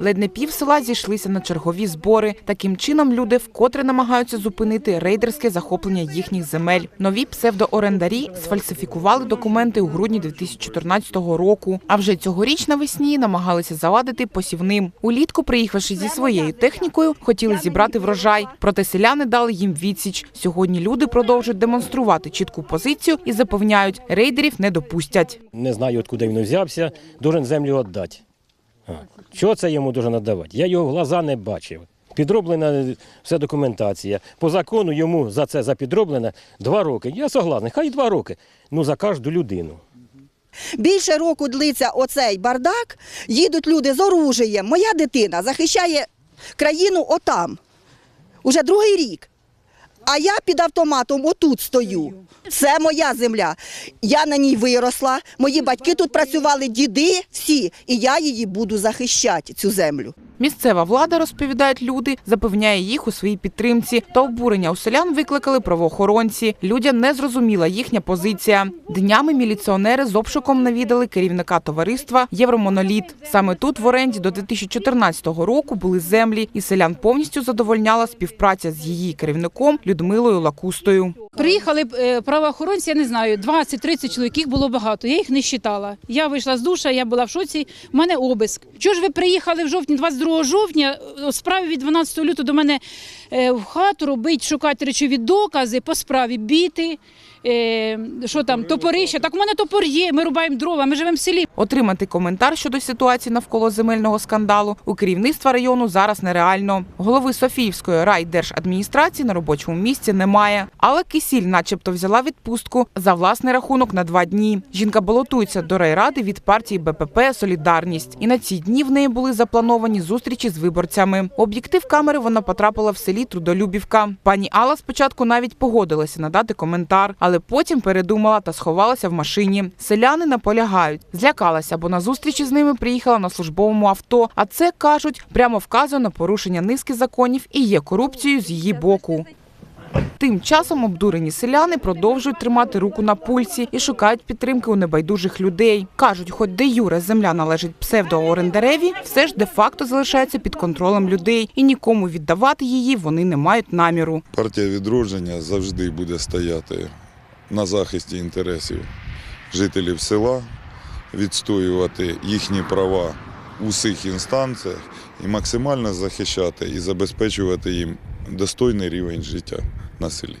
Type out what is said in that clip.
Ледь не пів села зійшлися на чергові збори. Таким чином люди вкотре намагаються зупинити рейдерське захоплення їхніх земель. Нові псевдоорендарі сфальсифікували документи у грудні 2014 року. А вже цьогоріч навесні намагалися завадити посівним. Улітку, приїхавши зі своєю технікою, хотіли зібрати врожай. Проте селяни дали їм відсіч. Сьогодні люди продовжують демонструвати чітку позицію і запевняють, рейдерів не допустять. Не знаю, откуда він взявся, должен землю віддати. Що це йому должен віддавати? Я його глаза не бачив. Підроблена вся документація. По закону йому за це за підроблене два роки. Я согласний, хай два роки. Ну за кожну людину. Більше року длиться оцей бардак, їдуть люди з оружієм. Моя дитина захищає країну отам. Уже другий рік. А я під автоматом отут стою. Це моя земля. Я на ній виросла. Мої батьки тут працювали, діди всі, і я її буду захищати, цю землю. Місцева влада, розповідають люди, запевняє їх у своїй підтримці. Та обурення у селян викликали правоохоронці. Людям не зрозуміла їхня позиція. Днями міліціонери з обшуком навідали керівника товариства Євромоноліт. Саме тут в оренді до 2014 року були землі, і селян повністю задовольняла співпраця з її керівником Людмилою Лакустою. Приїхали е, правоохоронці, я не знаю, 20-30 чоловік, було багато. Я їх не вважала. Я вийшла з душа, я була в шоці. в мене обиск. Чого ж ви приїхали в жовтні, 22 жовтня, справи від 12 лютого до мене в хату робить, шукати речові докази по справі, біти, е, що там, топорища. Так у мене топор є, ми рубаємо дрова, ми живемо в селі. Отримати коментар щодо ситуації навколо земельного скандалу у керівництва району зараз нереально. Голови Софіївської райдержадміністрації на робочому місці немає. Але Кисіль, начебто, взяла відпустку за власний рахунок на два дні. Жінка балотується до райради від партії БПП Солідарність. І на ці дні в неї були заплановані зустрічі з виборцями. Об'єктив камери вона потрапила в селі Трудолюбівка. Пані Алла спочатку навіть погодилася надати коментар, але потім передумала та сховалася в машині. Селяни наполягають, злякалася, бо на зустрічі з ними приїхала на службовому авто. А це кажуть, прямо вказує на порушення низки законів і є корупцією з її боку. Тим часом обдурені селяни продовжують тримати руку на пульсі і шукають підтримки у небайдужих людей. кажуть, хоч де юре земля належить псевдоорендареві, все ж де-факто залишається під контролем людей, і нікому віддавати її вони не мають наміру. Партія відродження завжди буде стояти на захисті інтересів жителів села, відстоювати їхні права у всіх інстанціях і максимально захищати і забезпечувати їм достойний рівень життя на селі.